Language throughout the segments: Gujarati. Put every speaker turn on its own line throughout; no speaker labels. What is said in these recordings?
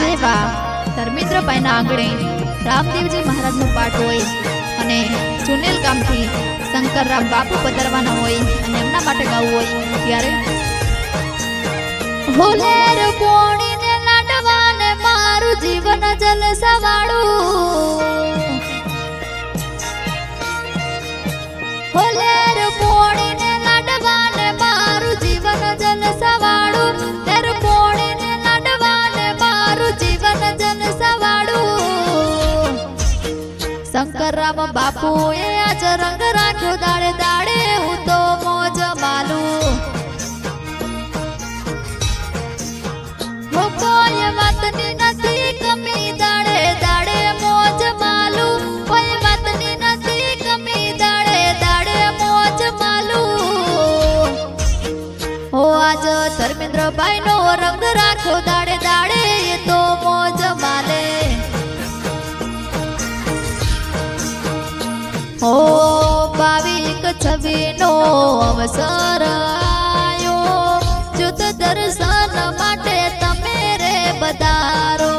આજે એવા ધર્મેન્દ્રભાઈના આંગણે રામદેવજી મહારાજનો પાઠ હોય અને ચુનેલ ગામથી શંકરરામ બાપુ પધારવાના હોય અને એમના માટે ગાવું હોય ત્યારે હોલેર પોણીને લાડવાને મારું જીવન જલસવાળું હોલેર શંકરરામ એ આજ રંગ રાખ્યો દાડે દાડે, હું તો મોજ માલું કોઈ વાતની નથી કમી દાડે દાડે મોજ માલું. કોઈ વાતની નથી કમી દાડે દાડે મોજ માલું. હો આજ ધર્મેન્દ્રભાઈ નો રંગ રાખ્યો દાડે દાડે ભાવિક અવસર આયો. જુદ દર્શન માટે તમે રે બધારો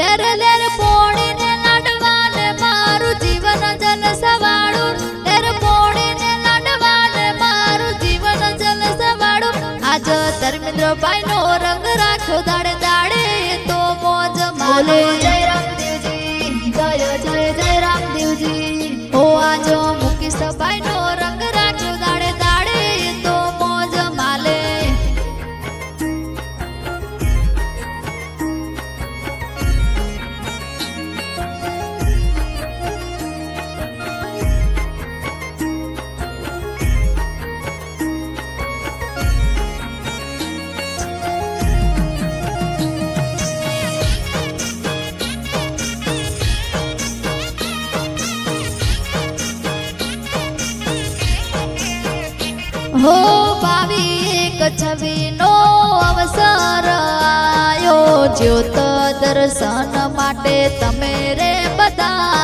લેર લેર પોણીને લાડવાને મારું જીવન જલ સવાળું. લેર પોણીને લાડવાને મારું જીવન જલ સવાળું. આજ ધર્મેન્દ્રભાઈ નો રંગ રાખ્યો દાડે દાડે તો મોજ માલે જય રામદેવજી જય જય જય રામદેવજી. ઓ આજો મુકેશ ભાઈ નો હો ભાવી એક છબીનો અવસર આયો જ્યોત દર્શન માટે તમે રે બધારો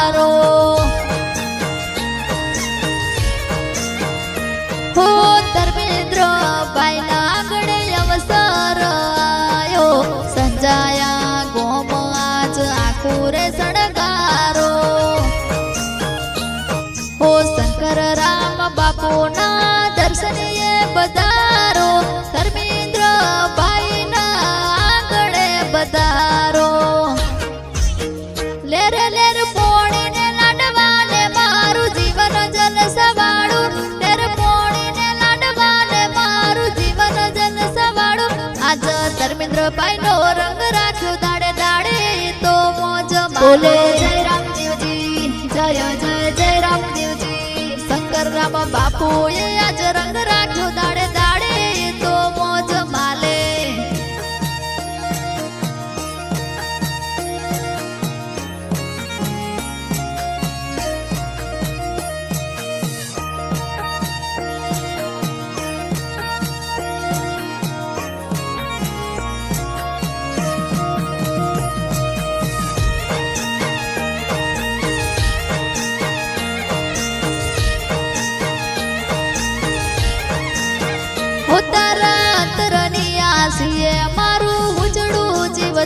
આજ ભાઈ નો રંગ રાખ્યો દાડે દાડે તો મોજ બોલે. જય રામદેવજી જય જય જય રામદેવજી. શંકર રામ બાપુએ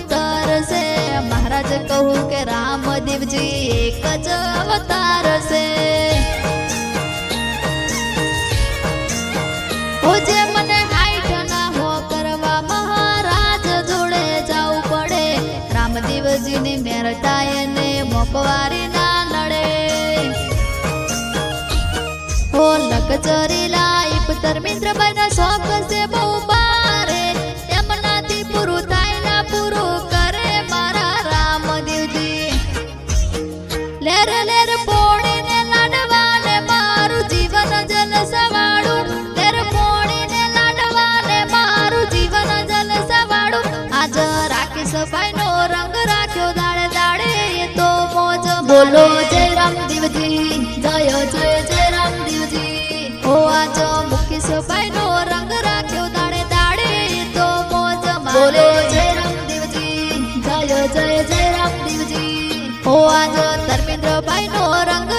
જીવતર છે. મહારાજ કહું કે રામદેવજી એક જ અવતાર છે. જે મેરતા એને મોકવારી ના નડે. લકચરી લાઈફ ધર્મેન્દ્રભાઈ ના શોખ છે બહુ રાખીશ ભાઈ નો રંગ રાખ્યો દાડે દાડે, એ તો મોજ બોલો જય રામદેવજી, જય જય જય રામદેવજી. ઓ આજ મુખ્ય ભાઈ નો રંગ રાખ્યો દાડે દાડે, એ તો મોજ બોલો જય રામદેવજી, જય જય જય રામદેવજી. ઓ આજ ધર્મેન્દ્રભાઈ નો રંગ